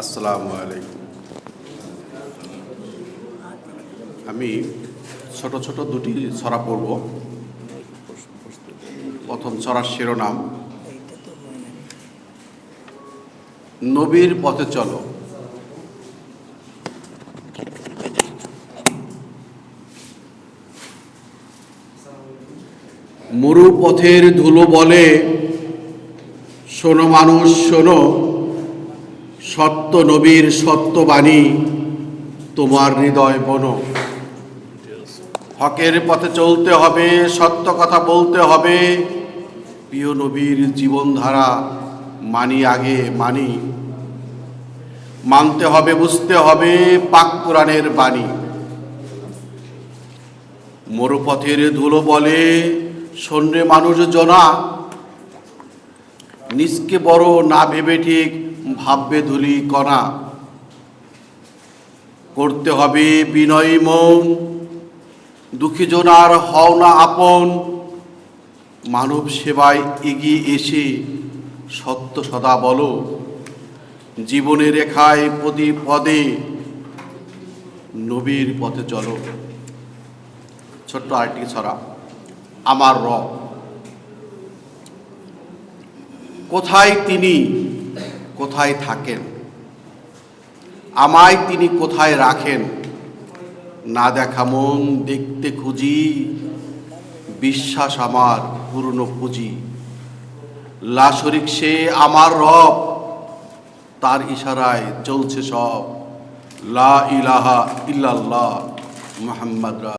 আসসালামু আলাইকুম। আমি ছোট ছোট দুটি ছড়া পড়ব। প্রথম ছড়ার শিরোনাম, নবীর পথে চলো। মরু পথের ধুলো বলে, শোনো মানুষ, শোনো। সত্য নবীর সত্যবাণী তোমার হৃদয় বন। হকের পথে চলতে হবে, সত্য কথা বলতে হবে। প্রিয় নবীর জীবনধারা মানি আগে, মানি। মানতে হবে, বুঝতে হবে পাক পুরাণের বাণী। মরুপথের ধুলো বলে সন্ধ্যে মানুষ জনা। নিজকে বড় না ভেবে ঠিক ভাববে ধুলি কণা। করতে হবে বিনয় মন। দুঃখী জনার হও না আপন। মানব সেবায় এগিয়ে এসে সত্য সদা বলো। জীবনে রেখায় প্রতি পদে নবীর পথে চলো। ছোট্ট আরেকটি ছড়া। আমার রব। কোথায় তিনি? কোথায় থাকেন? আমায় তিনি কোথায় রাখেন? না দেখা মন দেখতে খুঁজি, বিশ্বাস আমার পুরনো পুঁজি। লা শরিক সে আমার রব, তার ইশারায় চলছে সব। লা ইলাহা ইল্লাল্লাহ মুহাম্মদ